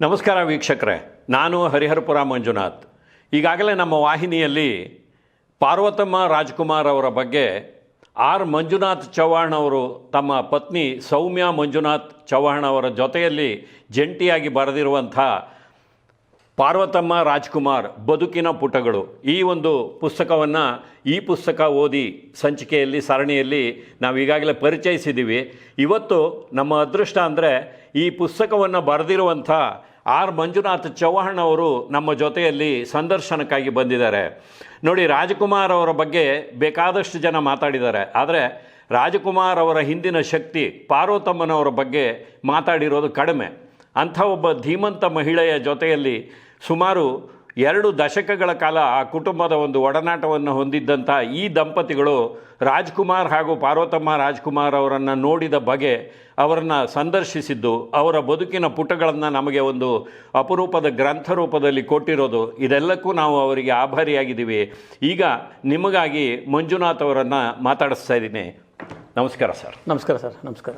ನಮಸ್ಕಾರ ವೀಕ್ಷಕರೇ, ನಾನು ಹರಿಹರಪುರ ಮಂಜುನಾಥ್. ಈಗಾಗಲೇ ನಮ್ಮ ವಾಹಿನಿಯಲ್ಲಿ ಪಾರ್ವತಮ್ಮ ರಾಜ್ಕುಮಾರ್ ಅವರ ಬಗ್ಗೆ ಆರ್ ಮಂಜುನಾಥ್ ಚವ್ಹಾಣ್ ಅವರು ತಮ್ಮ ಪತ್ನಿ ಸೌಮ್ಯ ಮಂಜುನಾಥ್ ಚವ್ಹಾಣ್ ಅವರ ಜೊತೆಯಲ್ಲಿ ಜಂಟಿಯಾಗಿ ಬರೆದಿರುವಂಥ ಪಾರ್ವತಮ್ಮ ರಾಜ್ಕುಮಾರ್ ಬದುಕಿನ ಪುಟಗಳು. ಈ ಒಂದು ಪುಸ್ತಕವನ್ನು ಈ ಪುಸ್ತಕ ಓದಿ ಸಂಚಿಕೆಯಲ್ಲಿ, ಸರಣಿಯಲ್ಲಿ ನಾವು ಈಗಾಗಲೇ ಪರಿಚಯಿಸಿದ್ದೀವಿ. ಇವತ್ತು ನಮ್ಮ ಅದೃಷ್ಟ ಅಂದರೆ ಈ ಪುಸ್ತಕವನ್ನು ಬರೆದಿರುವಂಥ ಆರ್ ಮಂಜುನಾಥ್ ಚೌಹಾಣ್ ಅವರು ನಮ್ಮ ಜೊತೆಯಲ್ಲಿ ಸಂದರ್ಶನಕ್ಕಾಗಿ ಬಂದಿದ್ದಾರೆ. ನೋಡಿ, ರಾಜಕುಮಾರ್ ಅವರ ಬಗ್ಗೆ ಬೇಕಾದಷ್ಟು ಜನ ಮಾತಾಡಿದ್ದಾರೆ. ಆದರೆ, ರಾಜಕುಮಾರ್ ಅವರ ಹಿಂದಿನ ಶಕ್ತಿ ಪಾರ್ವತಮ್ಮನವರ ಬಗ್ಗೆ ಮಾತಾಡಿರೋದು ಕಡಿಮೆ. ಅಂಥ ಒಬ್ಬ ಧೀಮಂತ ಮಹಿಳೆಯ ಜೊತೆಯಲ್ಲಿ ಸುಮಾರು ಎರಡು ದಶಕಗಳ ಕಾಲ ಆ ಕುಟುಂಬದ ಒಂದು ಒಡನಾಟವನ್ನು ಹೊಂದಿದ್ದಂಥ ಈ ದಂಪತಿಗಳು ರಾಜ್ಕುಮಾರ್ ಹಾಗೂ ಪಾರ್ವತಮ್ಮ ರಾಜ್ಕುಮಾರ್ ಅವರನ್ನು ನೋಡಿದ ಬಗೆ ಅವರನ್ನು ಸಂದರ್ಶಿಸಿದ್ದು ಅವರ ಬದುಕಿನ ಪುಟಗಳನ್ನು ನಮಗೆ ಒಂದು ಅಪರೂಪದ ಗ್ರಂಥ ರೂಪದಲ್ಲಿ ಕೊಟ್ಟಿರೋದು. ಇದೆಲ್ಲಕ್ಕೂ ನಾವು ಅವರಿಗೆ ಆಭಾರಿಯಾಗಿದ್ದೀವಿ. ಈಗ ನಿಮಗಾಗಿ ಮಂಜುನಾಥ್ ಅವರನ್ನು ಮಾತಾಡಿಸ್ತಾ ಇದ್ದೀನಿ. ನಮಸ್ಕಾರ ಸರ್. ನಮಸ್ಕಾರ ಸರ್ ನಮಸ್ಕಾರ.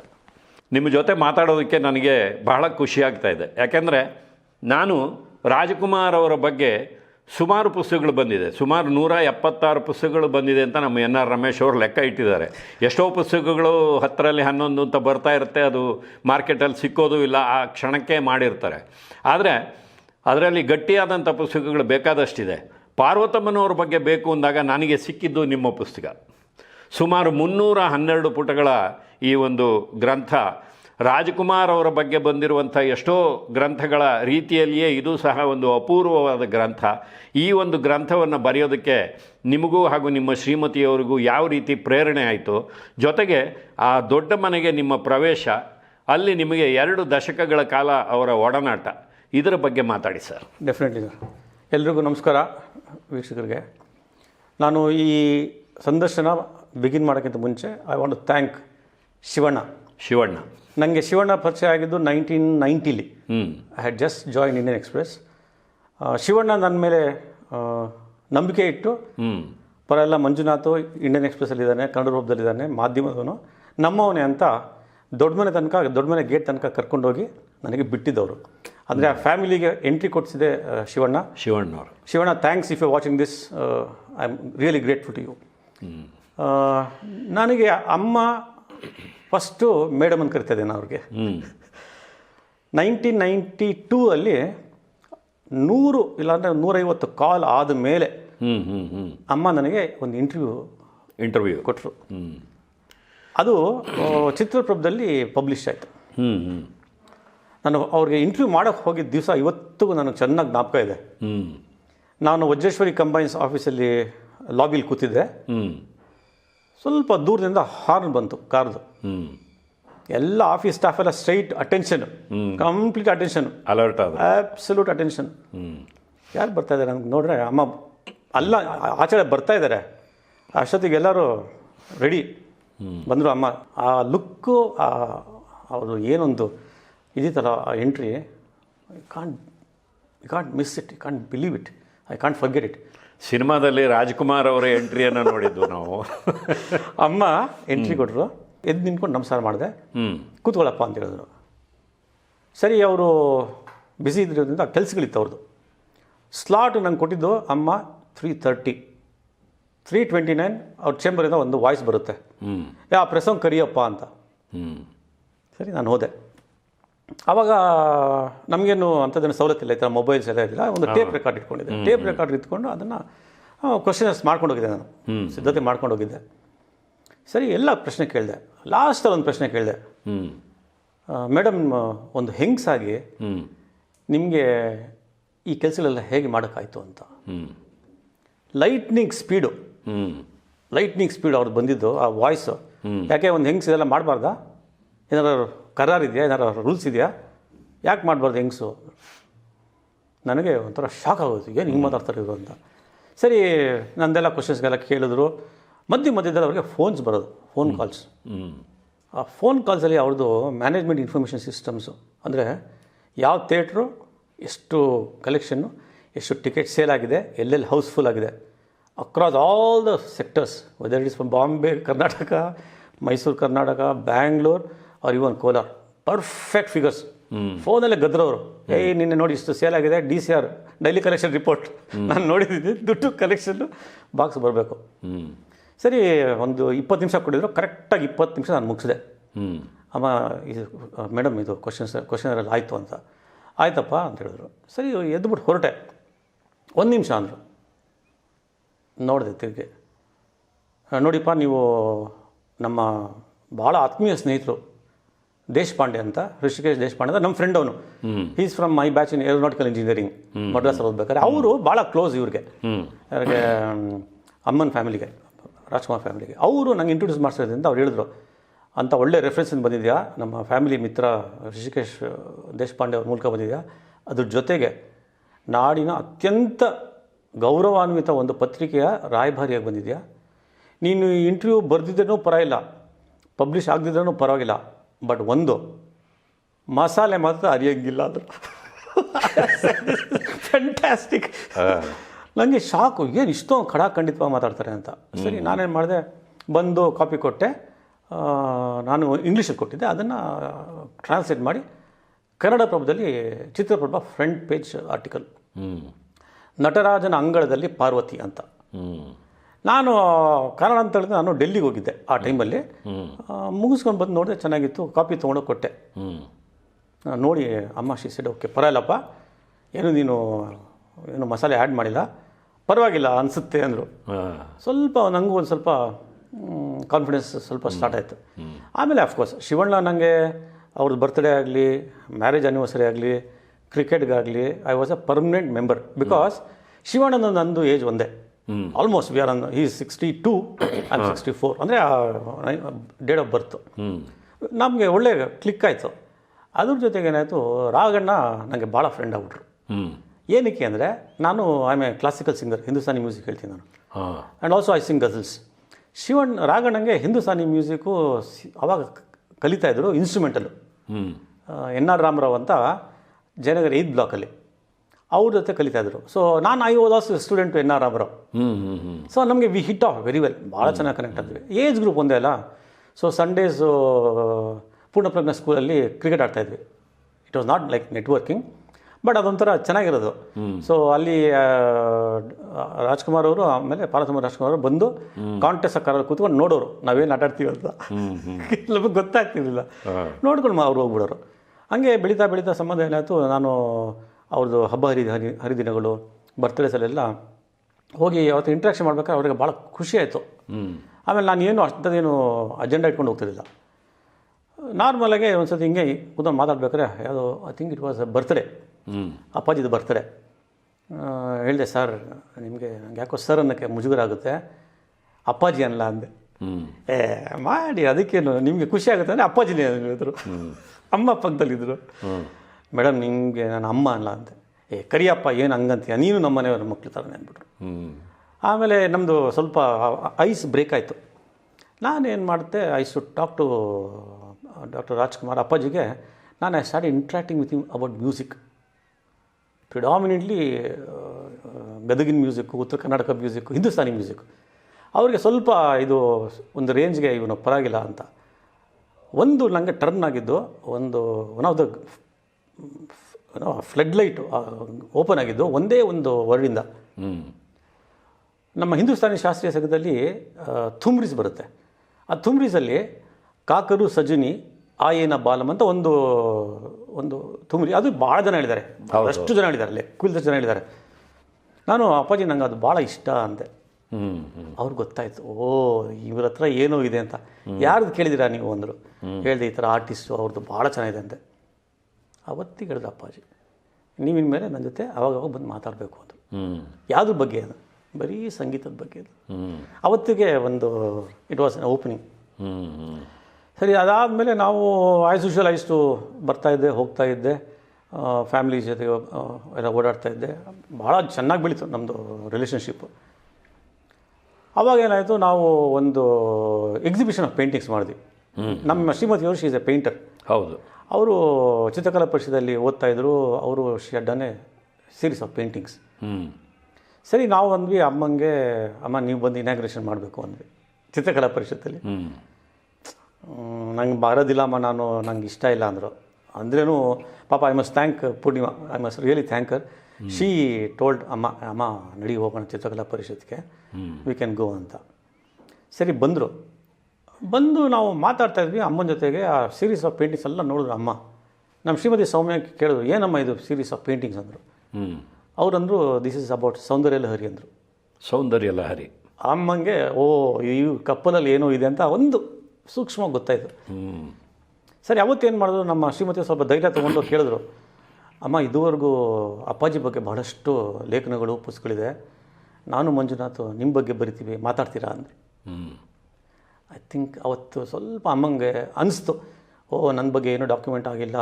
ನಿಮ್ಮ ಜೊತೆ ಮಾತಾಡೋದಕ್ಕೆ ನನಗೆ ಬಹಳ ಖುಷಿಯಾಗ್ತಾ ಇದೆ. ಯಾಕೆಂದರೆ ನಾನು ರಾಜಕುಮಾರ್ ಅವರ ಬಗ್ಗೆ ಸುಮಾರು ಪುಸ್ತಕಗಳು ಬಂದಿದೆ. ಸುಮಾರು ನೂರ ಎಪ್ಪತ್ತಾರು ಪುಸ್ತಕಗಳು ಬಂದಿದೆ ಅಂತ ನಮ್ಮ ಎನ್ ಆರ್ ರಮೇಶ್ ಅವರು ಲೆಕ್ಕ ಇಟ್ಟಿದ್ದಾರೆ. ಎಷ್ಟೋ ಪುಸ್ತಕಗಳು ಹತ್ತರಲ್ಲಿ ಹನ್ನೊಂದು ಅಂತ ಬರ್ತಾ ಇರುತ್ತೆ. ಅದು ಮಾರ್ಕೆಟಲ್ಲಿ ಸಿಕ್ಕೋದು ಇಲ್ಲ. ಆ ಕ್ಷಣಕ್ಕೆ ಮಾಡಿರ್ತಾರೆ. ಆದರೆ ಅದರಲ್ಲಿ ಗಟ್ಟಿಯಾದಂಥ ಪುಸ್ತಕಗಳು ಬೇಕಾದಷ್ಟಿದೆ. ಪಾರ್ವತಮ್ಮನವ್ರ ಬಗ್ಗೆ ಬೇಕು ಅಂದಾಗ ನನಗೆ ಸಿಕ್ಕಿದ್ದು ನಿಮ್ಮ ಪುಸ್ತಕ. ಸುಮಾರು ಮುನ್ನೂರ ಹನ್ನೆರಡು ಪುಟಗಳ ಈ ಒಂದು ಗ್ರಂಥ ರಾಜಕುಮಾರ್ ಅವರ ಬಗ್ಗೆ ಬಂದಿರುವಂಥ ಎಷ್ಟೋ ಗ್ರಂಥಗಳ ರೀತಿಯಲ್ಲಿಯೇ ಇದು ಸಹ ಒಂದು ಅಪೂರ್ವವಾದ ಗ್ರಂಥ. ಈ ಒಂದು ಗ್ರಂಥವನ್ನು ಬರೆಯೋದಕ್ಕೆ ನಿಮಗೂ ಹಾಗೂ ನಿಮ್ಮ ಶ್ರೀಮತಿಯವರಿಗೂ ಯಾವ ರೀತಿ ಪ್ರೇರಣೆ ಆಯಿತು ಜೊತೆಗೆ ಆ ದೊಡ್ಡ ಮನೆಗೆ ನಿಮ್ಮ ಪ್ರವೇಶ ಅಲ್ಲಿ ನಿಮಗೆ ಎರಡು ದಶಕಗಳ ಕಾಲ ಅವರ ಒಡನಾಟ. ಇದರ ಬಗ್ಗೆ ಮಾತಾಡಿ ಸರ್. Definitely sir. ಎಲ್ರಿಗೂ ನಮಸ್ಕಾರ ವೀಕ್ಷಕರಿಗೆ. ನಾನು ಈ ಸಂದರ್ಶನ ಬಿಗಿನ್ ಮಾಡೋಕ್ಕಿಂತ ಮುಂಚೆ I want to thank Shivanna. Shivanna. ನನಗೆ ಶಿವಣ್ಣ ಪರಿಚಯ ಆಗಿದ್ದು nineteen ನೈಂಟಿಲಿ. I had just join Indian Express Shivanna ನನ್ನ ಮೇಲೆ ನಂಬಿಕೆ ಇಟ್ಟು ಪರ ಎಲ್ಲ ಮಂಜುನಾಥು ಇಂಡಿಯನ್ ಎಕ್ಸ್ಪ್ರೆಸ್ಸಲ್ಲಿದ್ದಾನೆ ಕನ್ನಡ ರೂಪದಲ್ಲಿದ್ದಾನೆ ಮಾಧ್ಯಮದವನು. ನಮ್ಮವನೇ ಅಂತ ದೊಡ್ಡ ಮನೆ ತನಕ ದೊಡ್ಡ ಮನೆ ಗೇಟ್ ತನಕ ಕರ್ಕೊಂಡೋಗಿ ನನಗೆ ಬಿಟ್ಟಿದ್ದವರು. ಅಂದರೆ ಆ ಫ್ಯಾಮಿಲಿಗೆ ಎಂಟ್ರಿ ಕೊಡಿಸಿದೆ ಶಿವಣ್ಣ. ಶಿವಣ್ಣ ಅವರು Shivanna thanks if you watching this I am really grateful to you ನನಗೆ ಅಮ್ಮ ಫಸ್ಟು ಮೇಡಮ್ ಅಂತ ಕರಿತಾ ಇದ್ದೇನೆ ಅವ್ರಿಗೆ. ಹ್ಞೂ ನೈನ್ಟೀನ್ ನೈಂಟಿ ಟೂ ಅಲ್ಲಿ ನೂರು ಇಲ್ಲಾಂದರೆ ನೂರೈವತ್ತು ಕಾಲ್ ಆದ ಮೇಲೆ ಹ್ಞೂ ಹ್ಞೂ ಹ್ಞೂ ಅಮ್ಮ ನನಗೆ ಒಂದು ಇಂಟರ್ವ್ಯೂ ಇಂಟರ್ವ್ಯೂ ಕೊಟ್ಟರು ಹ್ಞೂ ಅದು ಚಿತ್ರಪ್ರಭದಲ್ಲಿ ಪಬ್ಲಿಷ್ ಆಯಿತು. ಹ್ಞೂ ಹ್ಞೂ ನಾನು ಅವ್ರಿಗೆ ಇಂಟರ್ವ್ಯೂ ಮಾಡೋಕ್ಕೆ ಹೋಗಿದ್ದ ದಿವಸ ಇವತ್ತಿಗೂ ನನಗೆ ಚೆನ್ನಾಗಿ ಜ್ಞಾಪಕ ಇದೆ. ಹ್ಞೂ ನಾನು ವಜ್ರೇಶ್ವರಿ ಕಂಬೈನ್ಸ್ ಆಫೀಸಲ್ಲಿ ಲಾಬಿಲಿ ಕೂತಿದ್ದೆ. ಹ್ಞೂ ಸ್ವಲ್ಪ ದೂರದಿಂದ ಹಾರ್ನ್ ಬಂತು ಕಾರ್ದು. ಎಲ್ಲ ಆಫೀಸ್ ಸ್ಟಾಫ್ ಎಲ್ಲ straight attention complete attention alert ಆದ ಆಬ್ಸಲ್ಯೂಟ್ ಅಟೆನ್ಷನ್ ಯಾರು ಬರ್ತಾ ಇದ್ದಾರೆ ನನಗೆ ನೋಡ್ರೆ ಅಮ್ಮ ಅಲ್ಲ ಆಚರಣೆ ಆಚೆ ಬರ್ತಾ ಇದ್ದಾರೆ ಅಷ್ಟೊತ್ತಿಗೆ ಎಲ್ಲರೂ ರೆಡಿ ಬಂದರು ಅಮ್ಮ. ಆ ಲುಕ್ಕು ಆ ಅವರು ಏನೊಂದು ಇದಿತ್ತಲ್ಲ ಆ entry I can't you can't miss it I can't believe it I can't forget it ಸಿನಿಮಾದಲ್ಲಿ ರಾಜ್ಕುಮಾರ್ ಅವರ ಎಂಟ್ರಿಯನ್ನು ನೋಡಿದ್ದು ನಾವು. ಅಮ್ಮ ಎಂಟ್ರಿ ಕೊಟ್ಟರು ಎದ್ದು ನಿಂತ್ಕೊಂಡು ನಮಸ್ಕಾರ ಮಾಡಿದೆ. ಹ್ಞೂ ಕೂತ್ಕೊಳ್ಳಪ್ಪ ಅಂತ ಹೇಳಿದ್ರು. ಸರಿ ಅವರು ಬ್ಯುಸಿ ಇದ್ರಿಂದ ಕೆಲಸಗಳಿತ್ತು ಅವ್ರದ್ದು ಸ್ಲಾಟ್ ನಂಗೆ ಕೊಟ್ಟಿದ್ದು ಅಮ್ಮ three thirty three twenty nine ಅವ್ರ ಚೇಂಬರಿಂದ ಒಂದು ವಾಯ್ಸ್ ಬರುತ್ತೆ. ಹ್ಞೂ ಯಾ ಪ್ರಸಂಗ ಕರಿಯಪ್ಪ ಅಂತ. ಹ್ಞೂ ಸರಿ ನಾನು ಹೋದೆ. ಆವಾಗ ನಮಗೇನು ಅಂಥದ್ದೇನು ಸವಲತ್ತಿಲ್ಲ ಈ ಥರ ಮೊಬೈಲ್ಸ್ ಎಲ್ಲ ಇದ್ದಿಲ್ಲ. ಒಂದು ಟೇಪ್ ರೆಕಾರ್ಡ್ ಇಟ್ಕೊಂಡಿದ್ದೆ. ಟೇಪ್ ರೆಕಾರ್ಡ್ ಇಟ್ಕೊಂಡು ಅದನ್ನು ಕ್ವಶನ್ಸ್ ಮಾಡ್ಕೊಂಡು ಹೋಗಿದ್ದೆ ನಾನು. ಸಿದ್ಧತೆ ಮಾಡ್ಕೊಂಡು ಹೋಗಿದ್ದೆ ಸರಿ ಎಲ್ಲ ಪ್ರಶ್ನೆ ಕೇಳಿದೆ. ಲಾಸ್ಟಲ್ಲಿ ಒಂದು ಪ್ರಶ್ನೆ ಕೇಳಿದೆ. ಮೇಡಮ್ ಒಂದು ಹೆಂಗ್ಸಾಗಿ ನಿಮಗೆ ಈ ಕೆಲಸಗಳೆಲ್ಲ ಹೇಗೆ ಮಾಡೋಕ್ಕಾಯ್ತು ಅಂತ. ಲೈಟ್ನಿಂಗ್ ಸ್ಪೀಡು ಲೈಟ್ನಿಂಗ್ ಸ್ಪೀಡ್ ಅವ್ರು ಬಂದಿದ್ದು ಆ ವಾಯ್ಸು ಯಾಕೆ ಒಂದು ಹೆಂಗ್ಸ್ ಇದೆಲ್ಲ ಮಾಡಬಾರ್ದಾ? ಏನಾರು ಕರಾರ್ ಇದೆಯಾ ಏನಾರು ರೂಲ್ಸ್ ಇದೆಯಾ? ಯಾಕೆ ಮಾಡಬಾರ್ದು ಹೆಂಗ್ಸು? ನನಗೆ ಒಂಥರ ಶಾಕ್ ಆಗೋದು ಏನು ಹಿಂಗೆ ಮಾತಾಡ್ತಾರೆ ಇವರು ಅಂತ. ಸರಿ ನಂದೆಲ್ಲ ಕ್ವಶನ್ಸ್ಗೆಲ್ಲ ಕೇಳಿದ್ರು. ಮಧ್ಯ ಮಧ್ಯದಲ್ಲಿ ಅವ್ರಿಗೆ ಫೋನ್ಸ್ ಬರೋದು ಫೋನ್ ಕಾಲ್ಸ್ ಆ ಫೋನ್ ಕಾಲ್ಸಲ್ಲಿ ಅವ್ರದ್ದು ಮ್ಯಾನೇಜ್ಮೆಂಟ್ ಇನ್ಫಾರ್ಮೇಷನ್ ಸಿಸ್ಟಮ್ಸು ಅಂದರೆ ಯಾವ ಥಿಯೇಟ್ರು ಎಷ್ಟು ಕಲೆಕ್ಷನ್ನು ಎಷ್ಟು ಟಿಕೆಟ್ ಸೇಲ್ ಆಗಿದೆ ಎಲ್ಲೆಲ್ಲಿ ಹೌಸ್ಫುಲ್ ಆಗಿದೆ. Across all the sectors whether it is from Bombay Karnataka Mysore Karnataka Bangalore are even Kolar perfect figures ಫೋನಲ್ಲೇ ಗದ್ರವರು ಏಯ್ ನಿನ್ನೆ ನೋಡಿ ಇಷ್ಟು ಸೇಲ್ ಆಗಿದೆ D C R daily collection report ನಾನು ನೋಡಿದ್ದೀನಿ ದುಡ್ಡು ಕಲೆಕ್ಷನ್ ಬಾಕ್ಸ್ ಬರಬೇಕು. ಸರಿ ಒಂದು ಇಪ್ಪತ್ತು ನಿಮಿಷ ಕೊಟ್ಟಿದ್ರು ಕರೆಕ್ಟಾಗಿ ಇಪ್ಪತ್ತು ನಿಮಿಷ ನಾನು ಮುಗಿಸಿದೆ. ಅಮ್ಮ ಇದು ಮೇಡಮ್ ಇದು ಕ್ವಶನ್ಸ್ ಕ್ವಶನರಲ್ಲಿ ಆಯಿತು ಅಂತ. ಆಯ್ತಪ್ಪ ಅಂತ ಹೇಳಿದ್ರು. ಸರಿ ಎದ್ಬಿಟ್ಟು ಹೊರಟೆ. ಒಂದು ನಿಮಿಷ ಅಂದರು. ನೋಡಿದೆ ತಿರುಗಿ. ನೋಡಿಪ್ಪ ನೀವು ನಮ್ಮ ಭಾಳ ಆತ್ಮೀಯ ಸ್ನೇಹಿತರು. ದೇಶಪಾಂಡೆ ಅಂತ ಋಷಿಕೇಶ್ ದೇಶಪಾಂಡೆ ಅಂತ ನಮ್ಮ ಫ್ರೆಂಡ್ ಅವನು. Is from my batch in aeronautical engineering ಮಡ್ರಾಸಲ್ಲಿ ಓದ್ಬೇಕಾದ್ರೆ. ಅವರು ಭಾಳ ಕ್ಲೋಸ್ ಇವ್ರಿಗೆ. ಅವ್ರಿಗೆ ಅಮ್ಮನ ಫ್ಯಾಮಿಲಿಗೆ ರಾಜ್ಕುಮಾರ್ ಫ್ಯಾಮಿಲಿಗೆ ಅವರು ನಂಗೆ ಇಂಟ್ರೊಡ್ಯೂಸ್ ಮಾಡಿಸೋದ್ರಿಂದ ಅವ್ರು ಹೇಳಿದ್ರು ಅಂತ ಒಳ್ಳೆ ರೆಫರೆನ್ಸ್ ಬಂದಿದೆಯಾ? ನಮ್ಮ ಫ್ಯಾಮಿಲಿ ಮಿತ್ರ ಋಷಿಕೇಶ್ ದೇಶಪಾಂಡೆ ಅವ್ರ ಮೂಲಕ ಬಂದಿದೆಯಾ? ಅದ್ರ ಜೊತೆಗೆ ನಾಡಿನ ಅತ್ಯಂತ ಗೌರವಾನ್ವಿತ ಒಂದು ಪತ್ರಿಕೆಯ ರಾಯಭಾರಿಯಾಗಿ ಬಂದಿದೆಯಾ? ನೀನು ಇಂಟರ್ವ್ಯೂ ಬರೆದಿದ್ರೂ ಪರವಾಗಿಲ್ಲ. ಪಬ್ಲಿಷ್ ಆಗದಿದ್ರೂ ಪರವಾಗಿಲ್ಲ. ಬಟ್ ಒಂದು ಮಸಾಲೆ ಮಾತ್ರ ಅರಿಯಂಗಿಲ್ಲ ಅದು ಫ್ಯಾಂಟ್ಯಾಸ್ಟಿಕ್ ನನಗೆ ಶಾಕು ಏನು ಇಷ್ಟೊಂದು ಖಡಾಖಂಡಿತವಾಗಿ ಮಾತಾಡ್ತಾರೆ ಅಂತ. ಸರಿ ನಾನೇನು ಮಾಡಿದೆ ಬಂದು ಕಾಪಿ ಕೊಟ್ಟೆ ನಾನು ಇಂಗ್ಲೀಷಲ್ಲಿ ಕೊಟ್ಟಿದ್ದೆ ಅದನ್ನು ಟ್ರಾನ್ಸ್ಲೇಟ್ ಮಾಡಿ ಕನ್ನಡ ಪ್ರಭದಲ್ಲಿ ಚಿತ್ರಪ್ರಭ ಫ್ರಂಟ್ ಪೇಜ್ ಆರ್ಟಿಕಲ್ ನಟರಾಜನ ಅಂಗಳದಲ್ಲಿ ಪಾರ್ವತಿ ಅಂತ. ನಾನು ಕಾರಣ ಅಂತ ಹೇಳಿದ್ರೆ ನಾನು ಡೆಲ್ಲಿಗೆ ಹೋಗಿದ್ದೆ ಆ ಟೈಮಲ್ಲಿ ಮುಗಿಸ್ಕೊಂಡು ಬಂದು ನೋಡಿದೆ ಚೆನ್ನಾಗಿತ್ತು ಕಾಪಿ ತೊಗೊಂಡೋಗಿ ಕೊಟ್ಟೆ. ನೋಡಿ ಅಮ್ಮ ಶಿ ಸೆಡ್ ಓಕೆ ಪರವಾಗಿಲ್ಲಪ್ಪ. ಏನು ನೀನು ಏನು ಮಸಾಲೆ ಆ್ಯಡ್ ಮಾಡಿಲ್ಲ. ಪರವಾಗಿಲ್ಲ ಅನಿಸುತ್ತೆ ಅಂದರು. ಸ್ವಲ್ಪ ನನಗೂ ಒಂದು ಸ್ವಲ್ಪ ಕಾನ್ಫಿಡೆನ್ಸ್ ಸ್ವಲ್ಪ ಸ್ಟಾರ್ಟ್ ಆಯಿತು. ಆಮೇಲೆ ಅಫ್ಕೋರ್ಸ್ ಶಿವಣ್ಣ ನನಗೆ ಅವ್ರದ್ದು ಬರ್ತ್ಡೇ ಆಗಲಿ ಮ್ಯಾರೇಜ್ ಆ್ಯನಿವರ್ಸರಿ ಆಗಲಿ ಕ್ರಿಕೆಟ್ಗಾಗಲಿ I was a permanent member because ಶಿವಣ್ಣನ ನಂದು ಏಜ್ ಒಂದೇ. ಆಲ್ಮೋಸ್ಟ್ ವಿ ಆರ್ ಅನ್ ಈ sixty two and sixty four ಅಂದರೆ ಡೇಟ್ ಆಫ್ ಬರ್ತು ನಮಗೆ ಒಳ್ಳೆ ಕ್ಲಿಕ್ ಆಯಿತು. ಅದ್ರ ಜೊತೆಗೆ ಏನಾಯಿತು ರಾಘಣ್ಣ ನನಗೆ ಭಾಳ ಫ್ರೆಂಡ್ ಆಗ್ಬಿಟ್ರು. ಏನಕ್ಕೆ ಅಂದರೆ ನಾನು I a classical singer Hindustani music ಹೇಳ್ತೀನಿ ನಾನು. And also I sing ghazals Shivanna ರಾಘಣ್ಣಂಗೆ Hindustani music ಅವಾಗ ಕಲಿತಾಯಿದ್ರು ಕಲಿತಾ ಇದ್ರು ಇನ್ಸ್ಟ್ರೂಮೆಂಟಲ್ಲು ಎನ್ ಆರ್ ರಾಮರಾವ್ ಅಂತ ಜಯನಗರ ಏತ್ ಬ್ಲಾಕಲ್ಲಿ ಅವ್ರ ಜೊತೆ ಕಲಿತಾ ಇದ್ರು. ಸೊ ನಾನು I was student N R ಅವರು ಸೊ ನಮಗೆ we hit off very well ಭಾಳ ಚೆನ್ನಾಗಿ ಕನೆಕ್ಟ್ ಆದ್ವಿ. ಏಜ್ ಗ್ರೂಪ್ ಒಂದೇ ಅಲ್ಲ? ಸೊ ಸಂಡೇಸು ಪೂರ್ಣಪ್ರಜ್ಞ ಸ್ಕೂಲಲ್ಲಿ ಕ್ರಿಕೆಟ್ ಆಡ್ತಾಯಿದ್ವಿ it was not like networking but ಅದೊಂಥರ ಚೆನ್ನಾಗಿರೋದು. ಸೊ ಅಲ್ಲಿ ರಾಜ್ಕುಮಾರ್ ಅವರು ಆಮೇಲೆ ಪಾರ್ವತಮ್ಮ ರಾಜ್ಕುಮಾರ್ ಅವರು ಬಂದು ಕಾಂಟೆಸ್ಟ್ ಕಾರಲ್ಲಿ ಕೂತ್ಕೊಂಡು ನೋಡೋರು. ನಾವೇನು ಆಟಾಡ್ತೀವಿ ಅಂತ. ನಮಗೆ ಗೊತ್ತಾಗ್ತಿರ್ಲಿಲ್ಲ. ನೋಡ್ಕೊಂಡು ಅವ್ರು ಹೋಗ್ಬಿಡೋರು. ಹಂಗೆ ಬೆಳೀತಾ ಬೆಳೀತಾ ಸಂಬಂಧ ಏನಾಯಿತು? ನಾನು ಅವ್ರದ್ದು ಹಬ್ಬ ಹರಿ ಹರಿ ಹರಿದಿನಗಳು ಬರ್ತ್ಡೇಸಲ್ಲೆಲ್ಲ ಹೋಗಿ ಅವತ್ತು ಇಂಟ್ರಾಕ್ಷನ್ ಮಾಡ್ಬೇಕಾದ್ರೆ ಅವ್ರಿಗೆ ಭಾಳ ಖುಷಿ ಆಯಿತು. ಆಮೇಲೆ ನಾನು ಏನು ಅಷ್ಟದೇನು ಅಜೆಂಡಾ ಇಟ್ಕೊಂಡು ಹೋಗ್ತಿರಲಿಲ್ಲ ನಾರ್ಮಲಾಗೆ ಒಂದು ಸತಿ ಹಿಂಗೆ ಕೂತ್ಕೊಂಡು ಮಾತಾಡ್ಬೇಕಾರೆ ಯಾವುದೋ I think it was birthday ಅಪ್ಪಾಜಿದು birthday ಹೇಳಿದೆ ಸರ್ ನಿಮಗೆ ನಂಗೆ ಯಾಕೋ ಸರ್ ಅನ್ನೋಕ್ಕೆ ಮುಜುಗರ ಆಗುತ್ತೆ ಅಪ್ಪಾಜಿ ಅನ್ನಲ್ಲ ಅಂದೆ. ಏ ಮಾಡಿ ಅದಕ್ಕೇನು ನಿಮಗೆ ಖುಷಿ ಆಗುತ್ತೆ ಅಂದರೆ ಅಪ್ಪಾಜಿನೇ ಹೇಳಿದ್ರು ಅಮ್ಮ ಪಕ್ಕದಲ್ಲಿದ್ದರು ಮೇಡಮ್ ನಿಮಗೆ ನಾನು ಅಮ್ಮ ಅಲ್ಲ ಅಂದೆ. ಏ ಕರಿಯಪ್ಪ ಏನು ಹಂಗಂತೀಯ? ನೀನು ನಮ್ಮ ಮನೆಯವ್ರ ಮಕ್ಕಳು ಥರನೇ ಅಂದ್ಬಿಟ್ರು ಆಮೇಲೆ ನಮ್ಮದು ಸ್ವಲ್ಪ ಐಸ್ ಬ್ರೇಕ್ ಆಯಿತು. ನಾನೇನು ಮಾಡಿದೆ I should talk to doctor Rajkumar ಅಪ್ಪಾಜಿಗೆ. ನಾನು I start interacting with him about music predominantly ಗದಗಿನ music Uttara Karnataka music Hindustani music ಅವರಿಗೆ ಸ್ವಲ್ಪ ಇದು ಒಂದು ರೇಂಜ್ಗೆ ಇವನು ಪರವಾಗಿಲ್ಲ ಅಂತ. ಒಂದು ನನಗೆ ಟರ್ನ್ ಆಗಿದ್ದು ಒಂದು one of the flood light open ಆಗಿದ್ದು ಒಂದೇ ಒಂದು ವರ್ಡಿಂದ ನಮ್ಮ ಹಿಂದೂಸ್ತಾನಿ ಶಾಸ್ತ್ರೀಯ ಸಂಘದಲ್ಲಿ ಥುಮ್ರೀಸ್ ಬರುತ್ತೆ. ಆ ಥುಮ್ರೀಸಲ್ಲಿ ಕಾಕರು ಸಜುನಿ ಆಯೇನ ಬಾಲಂ ಅಂತ ಒಂದು ಒಂದು ಥುಮ್ರಿ. ಅದು ಭಾಳ ಜನ ಹೇಳಿದ್ದಾರೆ. ಅಷ್ಟು ಜನ ಹೇಳಿದ್ದಾರೆ ಲೆಕ್ಕಿಲ್ದ ಜನ ಹೇಳಿದ್ದಾರೆ. ನಾನು ಅಪ್ಪಾಜಿ ನಂಗೆ ಅದು ಭಾಳ ಇಷ್ಟ ಅಂದೆ. ಅವ್ರಿಗೆ ಗೊತ್ತಾಯ್ತು ಓ ಇವ್ರ ಹತ್ರ ಏನೋ ಇದೆ ಅಂತ. ಯಾರ್ದು ಕೇಳಿದಿರಾ ನೀವು ಅಂದರು. ಹೇಳಿದೆ ಈ ಥರ ಆರ್ಟಿಸ್ಟು ಅವ್ರದ್ದು ಭಾಳ ಚೆನ್ನಾಗಿದೆ ಅಂದೆ. ಅವತ್ತಿಗೆ ಹೇಳಿದ ಅಪ್ಪಾಜಿ ನೀವಿನ ಮೇಲೆ ನನ್ನ ಜೊತೆ ಅವಾಗ ಅವಾಗ ಬಂದು ಮಾತಾಡಬೇಕು ಅಂತ. ಹ್ಞೂ ಯಾವುದ್ರ ಬಗ್ಗೆ ಅದು? ಬರೀ ಸಂಗೀತದ ಬಗ್ಗೆ ಅದು. ಅವತ್ತಿಗೆ ಒಂದು ಇಟ್ ವಾಸ್ ಓಪನಿಂಗ್ ಸರಿ ಅದಾದ ಅದಾದಮೇಲೆ ನಾವು ಆಯ್ಸ್ ಯೂಶುವಲ್ ಐಸ್ಟು ಬರ್ತಾ ಇದ್ದೆ ಹೋಗ್ತಾ ಇದ್ದೆ ಫ್ಯಾಮಿಲಿ ಜೊತೆ ಎಲ್ಲ ಓಡಾಡ್ತಾ ಇದ್ದೆ. ಭಾಳ ಚೆನ್ನಾಗಿ ಬೆಳೀತು ನಮ್ಮದು ರಿಲೇಷನ್ಶಿಪ್ಪು ಅವಾಗ ಏನಾಯಿತು ನಾವು ಒಂದು ಎಕ್ಸಿಬಿಷನ್ ಆಫ್ ಪೇಂಟಿಂಗ್ಸ್ ಮಾಡಿದ್ವಿ. ನಮ್ಮ ಶ್ರೀಮತಿಯವರು ಶಿ ಇಸ್ ಎ ಪೇಂಟರ್ ಹೌದು. ಅವರು ಚಿತ್ರಕಲಾ ಪರಿಷದಲ್ಲಿ ಓದ್ತಾ ಇದ್ರು ಅವರು ಶೆಡ್ಡನ್ನೇ ಸೀರೀಸ್ ಆಫ್ ಪೇಂಟಿಂಗ್ಸ್ ಸರಿ ನಾವು ಅಂದ್ವಿ ಅಮ್ಮಂಗೆ ಅಮ್ಮ ನೀವು ಬಂದು ಇನಾಗ್ರೇಷನ್ ಮಾಡಬೇಕು ಅಂದ್ವಿ. ಚಿತ್ರಕಲಾ ಪರಿಷತ್ತಲ್ಲಿ. ನಂಗೆ ಬರೋದಿಲ್ಲ ಅಮ್ಮ ನಾನು ನಂಗೆ ಇಷ್ಟ ಇಲ್ಲ ಅಂದರು. ಅಂದ್ರೇನು ಪಾಪ I must thank Poornima I must really thank her she told ಅಮ್ಮ ಅಮ್ಮ ನಡಿ ಹೋಗೋಣ ಚಿತ್ರಕಲಾ ಪರಿಷತ್ಗೆ. ವಿ ಕ್ಯಾನ್ ಗೋ ಅಂತ. ಸರಿ ಬಂದರು. ಬಂದು ನಾವು ಮಾತಾಡ್ತಾ ಇದ್ವಿ ಅಮ್ಮನ ಜೊತೆಗೆ ಆ ಸೀರೀಸ್ ಆಫ್ ಪೇಂಟಿಂಗ್ಸ್ ಎಲ್ಲ ನೋಡಿದ್ರು ಅಮ್ಮ. ನಮ್ಮ ಶ್ರೀಮತಿ ಸೌಮ್ಯ ಕೇಳಿದ್ರು ಏನಮ್ಮ ಇದು ಸೀರೀಸ್ ಆಫ್ ಪೇಂಟಿಂಗ್ಸ್ ಅಂದರು. ಅವ್ರು ಅಂದರು this is about Saundarya Lahari ಅಂದರು. ಸೌಂದರ್ಯ ಲಹರಿ ಅಮ್ಮಂಗೆ ಓ ಈ ಕಪ್ಪಲಲ್ಲಿ ಏನೋ ಇದೆ ಅಂತ ಒಂದು ಸೂಕ್ಷ್ಮವಾಗಿ ಗೊತ್ತಾಯಿತು. ಸರಿ ಅವತ್ತೇನು ಮಾಡಿದ್ರು ನಮ್ಮ ಶ್ರೀಮತಿ ಸ್ವಲ್ಪ ಧೈರ್ಯ ತೊಗೊಂಡು ಕೇಳಿದ್ರು. ಅಮ್ಮ ಇದುವರೆಗೂ ಅಪ್ಪಾಜಿ ಬಗ್ಗೆ ಬಹಳಷ್ಟು ಲೇಖನಗಳು ಪುಸ್ತಕಗಳಿದೆ. ನಾನು ಮಂಜುನಾಥ್ ನಿಮ್ಮ ಬಗ್ಗೆ ಬರಿತೀವಿ ಮಾತಾಡ್ತೀರಾ? ಅಂದರು. ಐ ಥಿಂಕ್ ಅವತ್ತು ಸ್ವಲ್ಪ ಅಮ್ಮಂಗೆ ಅನಿಸ್ತು, ಓ ನನ್ನ ಬಗ್ಗೆ ಏನೂ ಡಾಕ್ಯುಮೆಂಟ್ ಆಗಿಲ್ಲ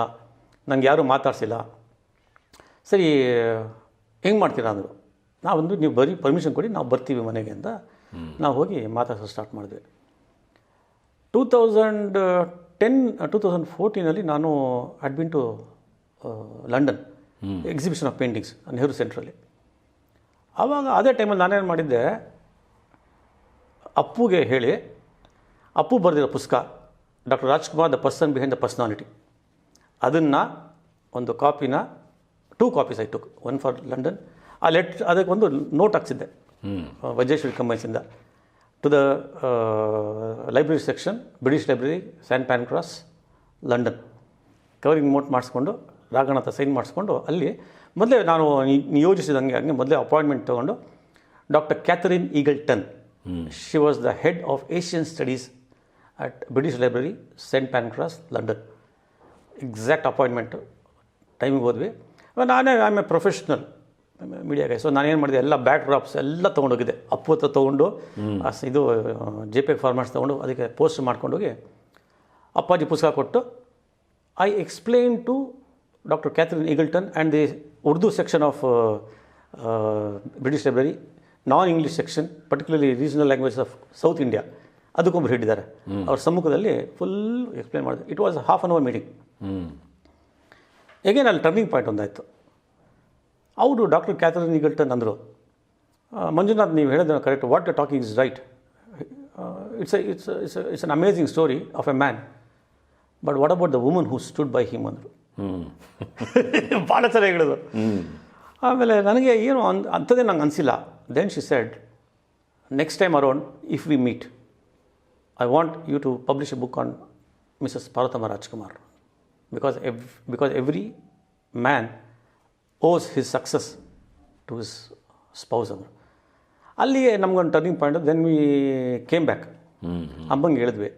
ನನಗೆ ಯಾರೂ ಮಾತಾಡ್ಸಿಲ್ಲ. ಸರಿ, ಹೆಂಗೆ ಮಾಡ್ತೀರಾ ಅಂದರು. ನಾವೊಂದು, ನೀವು ಬರೀ ಪರ್ಮಿಷನ್ ಕೊಡಿ, ನಾವು ಬರ್ತೀವಿ ಮನೆಗೆ ಅಂತ ನಾವು ಹೋಗಿ ಮಾತಾಡ್ಸೋ ಸ್ಟಾರ್ಟ್ ಮಾಡಿದ್ವಿ. Two thousand ten, two thousand ಫೋರ್ಟೀನಲ್ಲಿ ನಾನು admin to London exhibition of paintings Nehru ಸೆಂಟ್ರಲ್ಲಿ ಆವಾಗ ಅದೇ ಟೈಮಲ್ಲಿ ನಾನೇನು ಮಾಡಿದ್ದೆ, ಅಪ್ಪುಗೆ ಹೇಳಿ ಅಪ್ಪು ಬರೆದಿರೋ ಪುಸ್ತಕ doctor Rajkumar the person behind the personality. ಅದನ್ನು ಒಂದು ಕಾಪಿನ two copies I took one for London. ಆ ಲೆಟ್ ಅದಕ್ಕೆ ಒಂದು ನೋಟ್ ಹಾಕ್ಸಿದ್ದೆ. Vajreshwari ಕಂಬೈನ್ಸಿಂದ. To the library section British library St Pancras London. Covering note ಮಾಡಿಸ್ಕೊಂಡು ರಾಘನಾಥ ಸೈನ್ ಮಾಡಿಸ್ಕೊಂಡು ಅಲ್ಲಿ ಮೊದಲೇ ನಾನು ನಿಯೋಜಿಸಿದಂಗೆ ಹಂಗೆ ಮೊದಲೇ ಅಪಾಯಿಂಟ್ಮೆಂಟ್ ತೊಗೊಂಡು doctor Catherine Eagleton. She was the head of Asian studies at British library St Pancras London exact appointment ಟೈಮಿಗೆ ಹೋದ್ವಿ. ಆಮೇಲೆ ನಾನೇ ಎ ಪ್ರೊಫೆಷ್ನಲ್ ಮೀಡಿಯಾಗೆ ಸೊ ನಾನೇನು ಮಾಡಿದೆ ಎಲ್ಲ ಬ್ಯಾಕ್ ಡ್ರಾಪ್ಸ್ ಎಲ್ಲ ತೊಗೊಂಡೋಗಿದ್ದೆ. ಅಪ್ಪು ಹತ್ರ ತೊಗೊಂಡು ಇದು ಜೆ ಪಿ ಫಾರ್ಮ್ಯಾಟ್ಸ್ ತೊಗೊಂಡು ಅದಕ್ಕೆ ಪೋಸ್ಟ್ ಮಾಡ್ಕೊಂಡೋಗಿ ಅಪ್ಪಾಜಿ ಪುಸ್ತಕ ಕೊಟ್ಟು I explain to doctor Catherine Eagleton and the Urdu section of British library non English section particularly regional language of south India ಅದಕ್ಕೊಬ್ಬರು ಹಿಡಿದ್ದಾರೆ ಅವ್ರ ಸಮ್ಮುಖದಲ್ಲಿ ಫುಲ್ ಎಕ್ಸ್ಪ್ಲೇನ್ ಮಾಡಿದೆ it was half an hour meeting ಹೇಗೇನು ಅಲ್ಲಿ turning point ಒಂದಾಯಿತು. ಅವರು doctor Catherine Eagleton ಅಂದರು ಮಂಜುನಾಥ್, ನೀವು ಹೇಳಿದ್ರೆ correct what you talking is right it's it's it's it's an amazing story of a man but what about the woman who stood by him ಅಂದರು. ಭಾಳ ಚೆನ್ನಾಗಿ ಹೇಳಿದ್ರು. ಆಮೇಲೆ ನನಗೆ ಏನು ಅನ್, ಅಂಥದ್ದೇ ನಂಗೆ ಅನಿಸಿಲ್ಲ. Then she said next time around if we meet I want you to publish a book on Mrs Parvathamma Rajkumar because ev because every man owes his success to his spouse ಅಂದರು ಅಲ್ಲಿಗೆ ನಮ್ಗೊಂದು turning point then we came back ಅಮ್ಮಂಗೆ ಹೇಳಿದ್ವಿ.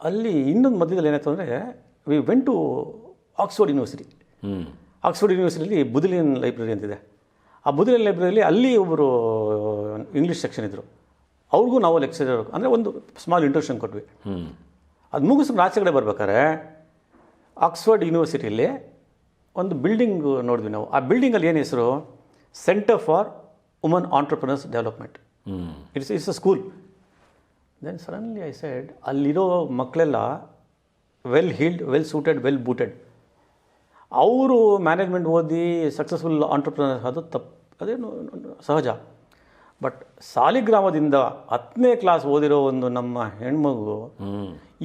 ಅಲ್ಲಿ ಇನ್ನೊಂದು ಮಧ್ಯದಲ್ಲಿ ಏನಾಯ್ತು ಅಂದರೆ we went to Oxford University Oxford ಯೂನಿವರ್ಸಿಟಿಯಲ್ಲಿ Bodleian library ಅಂತಿದೆ. ಆ ಬುದಲಿಯನ್ ಲೈಬ್ರರಿಯಲ್ಲಿ ಅಲ್ಲಿ ಒಬ್ಬರು ಇಂಗ್ಲೀಷ್ ಸೆಕ್ಷನ್ ಇದ್ದರು ಅವ್ರಿಗೂ ನಾವು ಲೆಕ್ಚರರ್ ಅಂದರೆ ಒಂದು ಸ್ಮಾಲ್ ಇಂಟ್ರೊಡಕ್ಷನ್ ಕೊಟ್ವಿ. ಅದು ಮುಗಿಸ್ಕೊಂಡು ಆಚೆ ಕಡೆ ಬರ್ಬೇಕಾದ್ರೆ ಆಕ್ಸ್ಫರ್ಡ್ ಯೂನಿವರ್ಸಿಟಿಯಲ್ಲಿ ಒಂದು ಬಿಲ್ಡಿಂಗ್ ನೋಡಿದ್ವಿ ನಾವು. ಆ ಬಿಲ್ಡಿಂಗಲ್ಲಿ ಏನು ಹೆಸರು? Centre for woman entrepreneurs development it's it's a school then suddenly I side ಅಲ್ಲಿರೋ ಮಕ್ಕಳೆಲ್ಲ well heeled well suited well booted ಅವರು ಮ್ಯಾನೇಜ್ಮೆಂಟ್ ಓದಿ ಸಕ್ಸಸ್ಫುಲ್ ಆಂಟ್ರಪ್ರಿನರ್ ಅದು ತಪ್ಪು ಅದೇನು ಸಹಜ. ಬಟ್ ಸಾಲಿಗ್ರಾಮದಿಂದ ಹತ್ತನೇ ಕ್ಲಾಸ್ ಓದಿರೋ ಒಂದು ನಮ್ಮ ಹೆಣ್ಮಗು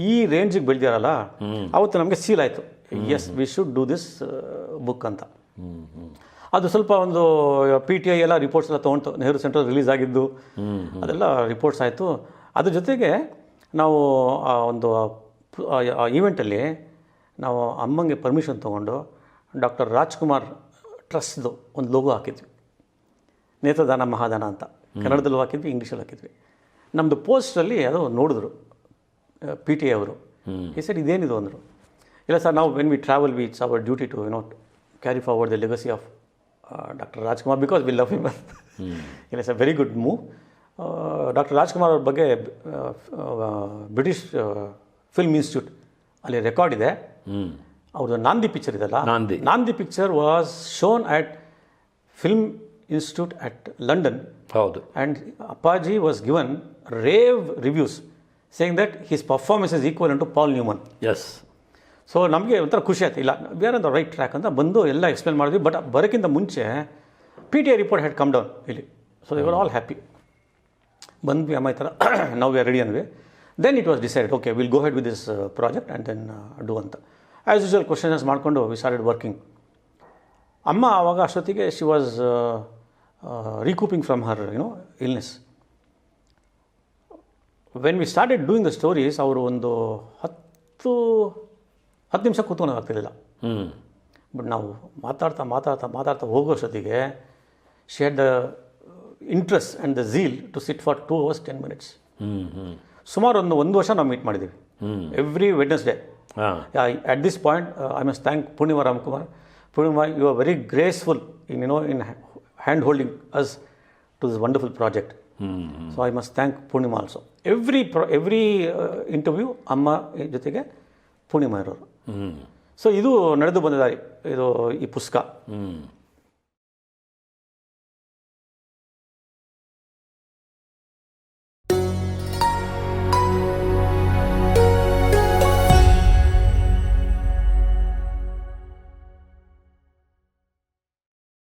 ಈ ರೇಂಜಿಗೆ ಬೆಳೆದಿರಲ್ಲ ಅವತ್ತು ನಮಗೆ ಸೀಲ್ ಆಯಿತು. Yes we should do this book ಅಂತ. ಅದು ಸ್ವಲ್ಪ ಒಂದು ಪಿ ಟಿ ಐ ಎಲ್ಲ ರಿಪೋರ್ಟ್ಸ್ ಎಲ್ಲ ತೊಗೊಂಡು ನೆಹರು ಸೆಂಟ್ರಲ್ ರಿಲೀಸ್ ಆಗಿದ್ದು ಅದೆಲ್ಲ ರಿಪೋರ್ಟ್ಸ್ ಆಯಿತು. ಅದ್ರ ಜೊತೆಗೆ ನಾವು ಆ ಒಂದು ಈವೆಂಟಲ್ಲಿ ನಾವು ಅಮ್ಮಂಗೆ ಪರ್ಮಿಷನ್ ತೊಗೊಂಡು ಡಾಕ್ಟರ್ ರಾಜ್ಕುಮಾರ್ ಟ್ರಸ್ಟ್ದು ಒಂದು ಲೋಗೋ ಹಾಕಿದ್ವಿ. ನೇತ್ರದಾನ ಮಹಾದಾನ ಅಂತ. ಕನ್ನಡದಲ್ಲೂ ಹಾಕಿದ್ವಿ ಇಂಗ್ಲೀಷಲ್ಲಿ ಹಾಕಿದ್ವಿ. ನಮ್ಮದು ಪೋಸ್ಟಲ್ಲಿ ಅದು ನೋಡಿದ್ರು ಪಿ ಟಿ ಐ ಅವರು. ಈ ಸರ್ ಇದೇನಿದು ಅಂದರು. ಇಲ್ಲ ಸರ್ ನಾವು when we travel we it's our duty to not carry forward the legacy of doctor Rajkumar because we love him. ಇಲ್ಲ sir very good move doctor Rajkumar ಅವ್ರ ಬಗ್ಗೆ British film institute ಅಲ್ಲಿ record ಇದೆ. ಅವ್ರದ್ದು Nandi picture ಇದೆಲ್ಲ. Nandi. Nandi picture was shown at film institute at London. ಹೌದು. And Appaji was given rave reviews saying that his performance is equal to Paul Newman. Yes so ನಮಗೆ ಒಂಥರ ಖುಷಿ ಆಯ್ತು. ಇಲ್ಲ we are on the right track ಅಂತ ಬಂದು ಎಲ್ಲ explain ಮಾಡಿದ್ವಿ. ಬಟ್ ಬರೋಕ್ಕಿಂತ ಮುಂಚೆ P T I report had come down ಇಲ್ಲಿ so they were all happy ಬಂದ್ವಿ ಅಮ್ಮ ಈ ಥರ. ನಾವು are ready ಅಂದ್ವಿ. Then it was decide okay will go head with this project and then do ಅಂತ. ಆ್ಯಸ್ ಯೂಶುವಲ್ ಕ್ವಶನ್ಸ್ ಮಾಡಿಕೊಂಡು we started working ಅಮ್ಮ ಆವಾಗ ಅಷ್ಟೊತ್ತಿಗೆ she was recouping from her know illness when we started doing the stories ಅವರು ಒಂದು ಹತ್ತು ಹತ್ತು ನಿಮಿಷ ಕೂತ್ಕೊಂಡು ಆಗ್ತಿರಲಿಲ್ಲ. ಬಟ್ ನಾವು ಮಾತಾಡ್ತಾ ಮಾತಾಡ್ತಾ ಮಾತಾಡ್ತಾ ಹೋಗೋಷ್ಟೊತ್ತಿಗೆ she had the interest and the zeal to sit for two hours ten minutes ಸುಮಾರು ಒಂದು ಒಂದು ವರ್ಷ ನಾವು ಮೀಟ್ ಮಾಡಿದ್ದೀವಿ. Every Wednesday at this point I means thank Poornima Ramkumar Poornima you are very graceful in you know in hand holding us to this wonderful project so I must thank Poornima also every pro every interview ಅಮ್ಮ ಜೊತೆಗೆ ಪೂರ್ಣಿಮಾ ಇರೋರು ಹ್ಞೂ so ಇದು ನಡೆದು ಬಂದಿದ್ದಾರೆ ಇದು ಈ ಪುಸ್ತಕ ಹ್ಞೂ